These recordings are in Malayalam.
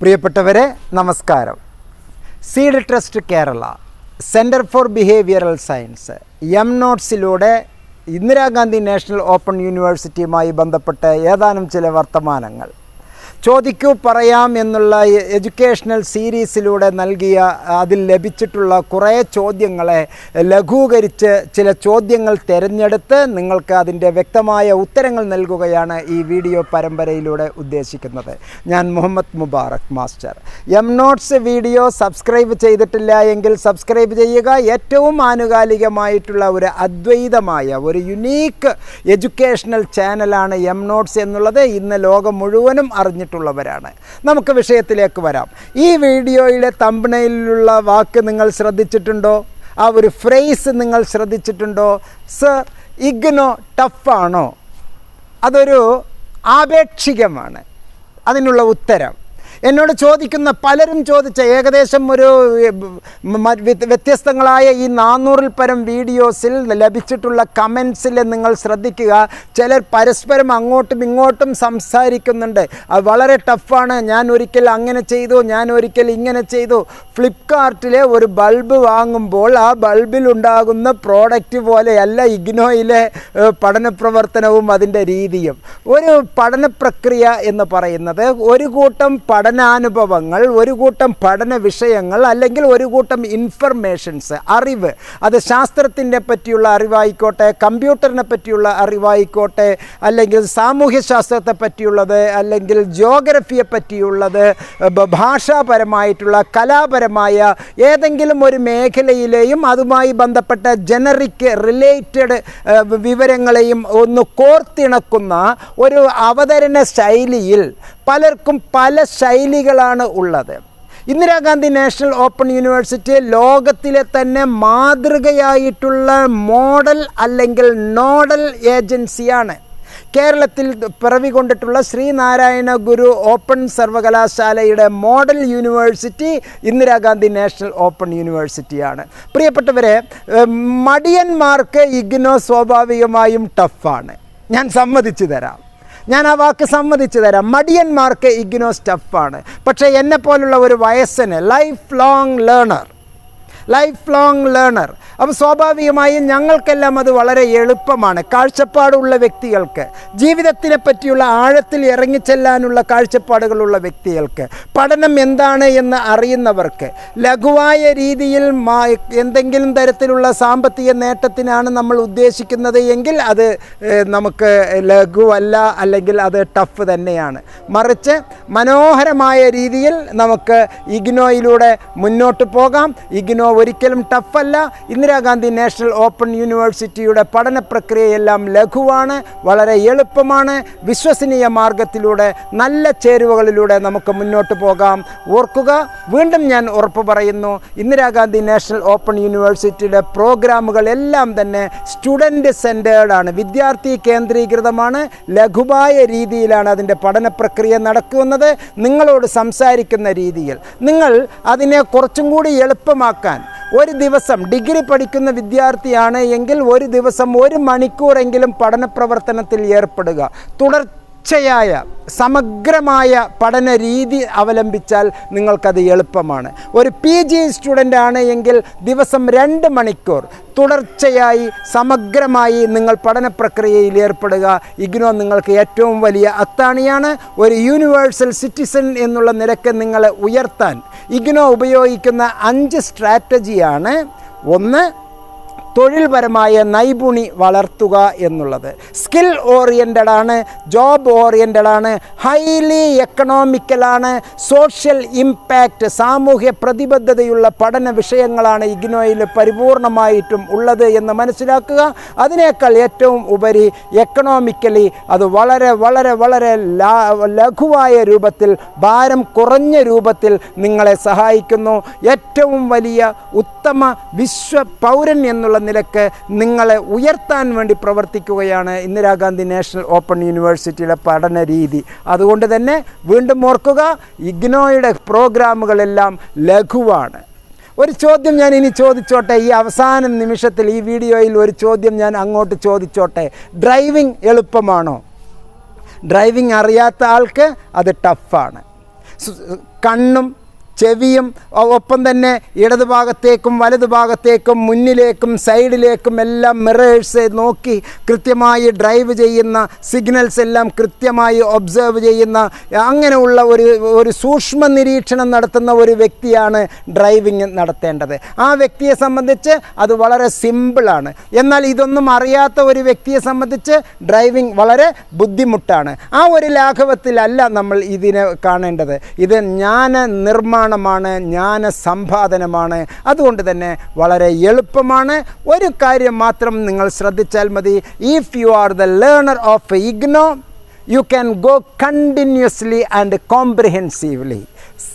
പ്രിയപ്പെട്ടവരെ നമസ്കാരം. Seed trust Kerala centre for behavioural science M നോട്ട്സിലൂടെ Indira Gandhi national open യൂണിവേഴ്സിറ്റിയുമായി ബന്ധപ്പെട്ട് ഏതാനും ചില വർത്തമാനങ്ങൾ. ചോദിക്കൂ പറയാം എന്നുള്ള എഡ്യൂക്കേഷണൽ സീരീസിലൂടെ നൽകിയ അതിൽ ലഭിച്ചിട്ടുള്ള കുറേ ചോദ്യങ്ങളെ ലഘൂകരിച്ച് ചില ചോദ്യങ്ങൾ തിരഞ്ഞെടുത്ത് നിങ്ങൾക്ക് അതിന്റെ വ്യക്തമായ ഉത്തരങ്ങൾ നൽകുകയാണ് ഈ വീഡിയോ പരമ്പരയിലൂടെ ഉദ്ദേശിക്കുന്നത്. ഞാൻ Muhammad Mubarak master. M notes video subscribe ചെയ്തിട്ടില്ല എങ്കിൽ സബ്സ്ക്രൈബ് ചെയ്യുക. ഏറ്റവും ആനുകാലികമായിട്ടുള്ള ഒരു അദ്വൈതമായ ഒരു യുനീക്ക് എഡ്യൂക്കേഷണൽ ചാനലാണ് എം നോട്ട്സ് എന്നുള്ളത്. ഇന്ന് ലോകം മുഴുവനും അറിഞ്ഞിട്ടുള്ളവരാണ്. നമുക്ക് വിഷയത്തിലേക്ക് വരാം. ഈ വീഡിയോയുടെ തമ്പനയിലുള്ള വാക്ക് നിങ്ങൾ ശ്രദ്ധിച്ചിട്ടുണ്ടോ? ആ ഒരു ഫ്രേസ് നിങ്ങൾ ശ്രദ്ധിച്ചിട്ടുണ്ടോ? സർ ഇഗ്നോ ടഫാണോ അതൊരു ആപേക്ഷികമാണ്. അതിനുള്ള ഉത്തരം. എന്നോട് ചോദിക്കുന്ന പലരും ചോദിച്ച ഏകദേശം ഒരു വ്യത്യസ്തങ്ങളായ ഈ നാനൂറിൽ പരം വീഡിയോസിൽ ലഭിച്ചിട്ടുള്ള കമൻസിൽ നിങ്ങൾ ശ്രദ്ധിക്കുക. ചിലർ പരസ്പരം അങ്ങോട്ടും ഇങ്ങോട്ടും സംസാരിക്കുന്നുണ്ട്. അത് വളരെ ടഫാണ്. ഞാൻ ഒരിക്കൽ അങ്ങനെ ചെയ്തു ഞാൻ ഒരിക്കൽ ഇങ്ങനെ ചെയ്തു. ഫ്ലിപ്കാർട്ടിലെ ഒരു ബൾബ് വാങ്ങുമ്പോൾ ആ ബൾബിൽ ഉണ്ടാകുന്ന പ്രോഡക്റ്റ് പോലെയല്ല ഇഗ്നോയിലെ പഠന പ്രവർത്തനവും അതിന്റെ രീതിയും. ഒരു പഠന പ്രക്രിയ എന്ന് പറയുന്നത് ഒരു കൂട്ടം പഠനാനുഭവങ്ങൾ ഒരു കൂട്ടം പഠന വിഷയങ്ങൾ അല്ലെങ്കിൽ ഒരു കൂട്ടം ഇൻഫർമേഷൻസ് അറിവ്. അത് ശാസ്ത്രത്തിന്റെ പറ്റിയുള്ള അറിവായിക്കോട്ടെ കമ്പ്യൂട്ടറിനെ പറ്റിയുള്ള അറിവായിക്കോട്ടെ അല്ലെങ്കിൽ സാമൂഹ്യ ശാസ്ത്രത്തെ പറ്റിയുള്ളത് അല്ലെങ്കിൽ ജോഗ്രഫിയെ പറ്റിയുള്ളത് ഭാഷാപരമായിട്ടുള്ള കലാപരമായ ഏതെങ്കിലും ഒരു മേഖലയിലെയും അതുമായി ബന്ധപ്പെട്ട ജനറിക് റിലേറ്റഡ് വിവരങ്ങളെയും ഒന്ന് കോർത്തിണക്കുന്ന ഒരു അവതരണ ശൈലിയിൽ പലർക്കും പല ശൈലികളാണ് ഉള്ളത്. ഇന്ദിരാഗാന്ധി നാഷണൽ ഓപ്പൺ യൂണിവേഴ്സിറ്റി ലോകത്തിലെ തന്നെ മാതൃകയായിട്ടുള്ള മോഡൽ അല്ലെങ്കിൽ നോഡൽ ഏജൻസിയാണ്. കേരളത്തിൽ പിറവി കൊണ്ടിട്ടുള്ള ശ്രീനാരായണ ഗുരു ഓപ്പൺ സർവകലാശാലയുടെ model university Indira Gandhi national open യൂണിവേഴ്സിറ്റിയാണ്. പ്രിയപ്പെട്ടവരെ മടിയന്മാർക്ക് ഇഗ്നോ സ്വാഭാവികമായും ടഫാണ്. ഞാൻ സമ്മതിച്ചു തരാം. ഞാൻ ആ വാക്ക് സമ്മതിച്ചു തരാം. മടിയന്മാർക്ക് ഇഗ്നോ ടഫാണ് പക്ഷേ എന്നെപ്പോലുള്ള ഒരു വയസ്സന് life long learner life long learner അപ്പോൾ സ്വാഭാവികമായും ഞങ്ങൾക്കെല്ലാം അത് വളരെ എളുപ്പമാണ്. കാഴ്ചപ്പാടുള്ള വ്യക്തികൾക്ക് ജീവിതത്തിനെ പറ്റിയുള്ള ആഴത്തിൽ ഇറങ്ങിച്ചെല്ലാനുള്ള കാഴ്ചപ്പാടുകളുള്ള വ്യക്തികൾക്ക് പഠനം എന്താണ് എന്ന് അറിയുന്നവർക്ക് ലഘുവായ രീതിയിൽ എന്തെങ്കിലും തരത്തിലുള്ള സാമ്പത്തിക നേട്ടത്തിനാണ് നമ്മൾ ഉദ്ദേശിക്കുന്നത് എങ്കിൽ അത് നമുക്ക് ലഘുവല്ല അല്ലെങ്കിൽ അത് ടഫ് തന്നെയാണ്. മറിച്ച് മനോഹരമായ രീതിയിൽ നമുക്ക് ഇഗ്നോയിലൂടെ മുന്നോട്ട് പോകാം. ഇഗ്നോ ഒരിക്കലും ടഫല്ല. ഇന്ദിരാഗാന്ധി നാഷണൽ ഓപ്പൺ യൂണിവേഴ്സിറ്റിയുടെ പഠന പ്രക്രിയയെല്ലാം ലഘുവാണ് വളരെ എളുപ്പമാണ്. വിശ്വസനീയ മാർഗത്തിലൂടെ നല്ല ചേരുവകളിലൂടെ നമുക്ക് മുന്നോട്ട് പോകാം. ഓർക്കുക വീണ്ടും ഞാൻ ഉറപ്പ് പറയുന്നു ഇന്ദിരാഗാന്ധി നാഷണൽ ഓപ്പൺ യൂണിവേഴ്സിറ്റിയുടെ പ്രോഗ്രാമുകൾ എല്ലാം തന്നെ സ്റ്റുഡന്റ് സെന്റേർഡ് ആണ്. വിദ്യാർത്ഥി കേന്ദ്രീകൃതമാണ്. ലഘുവായ രീതിയിലാണ് അതിന്റെ പഠന പ്രക്രിയ നടക്കുന്നത്. നിങ്ങളോട് സംസാരിക്കുന്ന രീതിയിൽ. നിങ്ങൾ അതിനെ കുറച്ചും കൂടി എളുപ്പമാക്കാൻ ഒരു ദിവസം ഡിഗ്രി പഠിക്കുന്ന വിദ്യാർത്ഥിയാണ് എങ്കിൽ ഒരു ദിവസം ഒരു മണിക്കൂറെങ്കിലും പഠന പ്രവർത്തനത്തിൽ ഏർപ്പെടുക. തുടർച്ചയായ സമഗ്രമായ പഠന രീതി അവലംബിച്ചാൽ നിങ്ങൾക്കത് എളുപ്പമാണ്. ഒരു പി ജി സ്റ്റുഡന്റ് ആണ് എങ്കിൽ ദിവസം രണ്ട് മണിക്കൂർ തുടർച്ചയായി സമഗ്രമായി നിങ്ങൾ പഠന പ്രക്രിയയിൽ ഏർപ്പെടുക. ഇഗ്നോ നിങ്ങൾക്ക് ഏറ്റവും വലിയ അത്താണിയാണ്. ഒരു യൂണിവേഴ്സൽ സിറ്റിസൺ എന്നുള്ള നിരക്ക് നിങ്ങളെ ഉയർത്താൻ. ഇഗ്നോ ഉപയോഗിക്കുന്ന അഞ്ച് സ്ട്രാറ്റജിയാണ്. ഒന്ന് തൊഴിൽപരമായ നൈപുണി വളർത്തുക എന്നുള്ളത്. സ്കിൽ ഓറിയന്റഡ് ആണ് ജോബ് ഓറിയന്റഡ് ആണ് ഹൈലി എക്കണോമിക്കലാണ് സോഷ്യൽ ഇമ്പാക്റ്റ് സാമൂഹ്യ പ്രതിബദ്ധതയുള്ള പഠന വിഷയങ്ങളാണ് ഇഗ്നോയിൽ പരിപൂർണമായിട്ടും ഉള്ളത് എന്ന് മനസ്സിലാക്കുക. അതിനേക്കാൾ ഏറ്റവും ഉപരി എക്കണോമിക്കലി അത് വളരെ വളരെ വളരെ ലഘുവായ രൂപത്തിൽ ഭാരം കുറഞ്ഞ രൂപത്തിൽ നിങ്ങളെ സഹായിക്കുന്നു. ഏറ്റവും വലിയ ഉത്തമ വിശ്വ പൗരൻ എന്നുള്ള നിലയ്ക്ക് നിങ്ങളെ ഉയർത്താൻ വേണ്ടി പ്രവർത്തിക്കുകയാണ് ഇന്ദിരാഗാന്ധി നാഷണൽ ഓപ്പൺ യൂണിവേഴ്സിറ്റിയുടെ പഠന രീതി. അതുകൊണ്ട് തന്നെ വീണ്ടും ഓർക്കുക ഇഗ്നോയുടെ പ്രോഗ്രാമുകളെല്ലാം ലഘുവാണ്. ഒരു ചോദ്യം ഞാൻ ഇനി ചോദിച്ചോട്ടെ? ഈ അവസാന നിമിഷത്തിൽ ഈ വീഡിയോയിൽ ഒരു ചോദ്യം ഞാൻ അങ്ങോട്ട് ചോദിച്ചോട്ടെ? ഡ്രൈവിംഗ് എളുപ്പമാണോ? ഡ്രൈവിംഗ് അറിയാത്ത ആൾക്ക് അത് ടഫാണ്. കണ്ണും ചെവിയും ഒപ്പം തന്നെ ഇടതു ഭാഗത്തേക്കും വലതു ഭാഗത്തേക്കും മുന്നിലേക്കും സൈഡിലേക്കും എല്ലാം മിറേഴ്സ് നോക്കി കൃത്യമായി ഡ്രൈവ് ചെയ്യുന്ന സിഗ്നൽസ് എല്ലാം കൃത്യമായി ഒബ്സേർവ് ചെയ്യുന്ന അങ്ങനെയുള്ള ഒരു ഒരു സൂക്ഷ്മ നിരീക്ഷണം നടത്തുന്ന ഒരു വ്യക്തിയാണ് ഡ്രൈവിംഗ് നടത്തേണ്ടത്. ആ വ്യക്തിയെ സംബന്ധിച്ച് അത് വളരെ സിമ്പിളാണ് എന്നാൽ ഇതൊന്നും അറിയാത്ത ഒരു വ്യക്തിയെ സംബന്ധിച്ച് ഡ്രൈവിംഗ് വളരെ ബുദ്ധിമുട്ടാണ്. ആ ഒരു ലാഘവത്തിലല്ല നമ്മൾ ഇതിനെ കാണേണ്ടത്. ഇത് ജ്ഞാന നിർമ്മാണമാണ് ജ്ഞാന സമ്പാദനമാണ് അതുകൊണ്ട് തന്നെ വളരെ എളുപ്പമാണ്. ഒരു കാര്യം മാത്രം നിങ്ങൾ ശ്രദ്ധിച്ചാൽ മതി. If you are the learner of IGNOU you can go continuously and comprehensively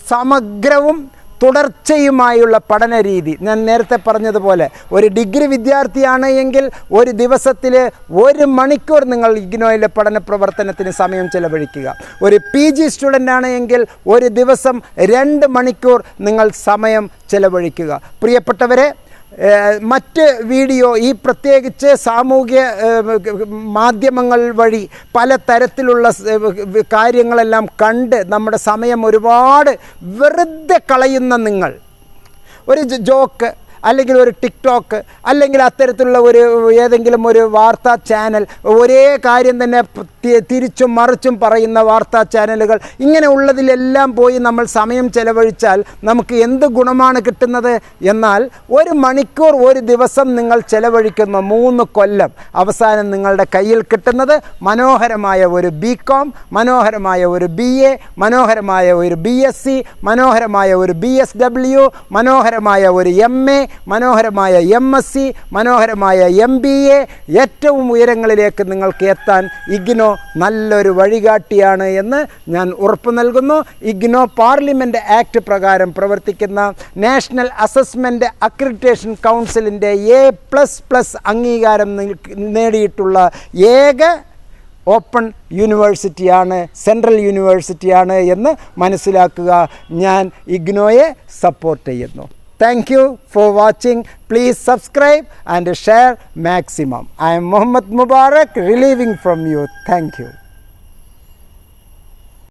സമഗ്രവും തുടർച്ചയുമായുള്ള പഠന രീതി ഞാൻ നേരത്തെ പറഞ്ഞതുപോലെ ഒരു ഡിഗ്രി വിദ്യാർത്ഥിയാണ് എങ്കിൽ ഒരു ദിവസത്തിൽ ഒരു മണിക്കൂർ നിങ്ങൾ ഇഗ്നോയിലെ പഠന പ്രവർത്തനത്തിന് സമയം ചെലവഴിക്കുക. ഒരു പി ജി സ്റ്റുഡന്റാണ് എങ്കിൽ ഒരു ദിവസം രണ്ട് മണിക്കൂർ നിങ്ങൾ സമയം ചെലവഴിക്കുക. പ്രിയപ്പെട്ടവരെ മറ്റ് വീഡിയോ ഈ പ്രത്യേകിച്ച് സാമൂഹ്യ മാധ്യമങ്ങൾ വഴി പല തരത്തിലുള്ള കാര്യങ്ങളെല്ലാം കണ്ട് നമ്മുടെ സമയം ഒരുപാട് വെറുതെ കളയുന്ന നിങ്ങൾ. ഒരു ജോക്ക് അല്ലെങ്കിൽ ഒരു ടിക്ടോക്ക് അല്ലെങ്കിൽ അത്തരത്തിലുള്ള ഒരു ഏതെങ്കിലും ഒരു വാർത്താ ചാനൽ ഒരേ കാര്യം തന്നെ തിരിച്ചും മറിച്ചും പറയുന്ന വാർത്താ ചാനലുകൾ ഇങ്ങനെ ഉള്ളതിലെല്ലാം പോയി നമ്മൾ സമയം ചെലവഴിച്ചാൽ നമുക്ക് എന്ത് ഗുണമാണ് കിട്ടുന്നത്? എന്നാൽ ഒരു മണിക്കൂർ ഒരു ദിവസം നിങ്ങൾ ചെലവഴിക്കുന്ന മൂന്ന് കൊല്ലം അവസാനം നിങ്ങളുടെ കയ്യിൽ കിട്ടുന്നത് മനോഹരമായ ഒരു ബി കോം മനോഹരമായ ഒരു ബി എ മനോഹരമായ ഒരു ബി എസ് സി മനോഹരമായ ഒരു ബി എസ് ഡബ്ല്യു മനോഹരമായ ഒരു എം എ മനോഹരമായ എം എസ് സി മനോഹരമായ എം ബി എ ഏറ്റവും ഉയരങ്ങളിലേക്ക് നിങ്ങൾക്ക് എത്താൻ ഇഗ്നോ നല്ലൊരു വഴികാട്ടിയാണ് എന്ന് ഞാൻ ഉറപ്പ് നൽകുന്നു. ഇഗ്നോ പാർലമെന്റ് ആക്ട് പ്രകാരം പ്രവർത്തിക്കുന്ന നാഷണൽ അസസ്മെന്റ് അക്രിഡിറ്റേഷൻ കൗൺസിലിന്റെ എ പ്ലസ് പ്ലസ് അംഗീകാരം നേടിയിട്ടുള്ള ഏക ഓപ്പൺ യൂണിവേഴ്സിറ്റിയാണ് സെൻട്രൽ യൂണിവേഴ്സിറ്റിയാണ് എന്ന് മനസ്സിലാക്കുക. ഞാൻ ഇഗ്നോയെ സപ്പോർട്ട് ചെയ്യുന്നു. Thank you for watching. Please subscribe and share maximum. I am Muhammad Mubarak relieving from you. Thank you.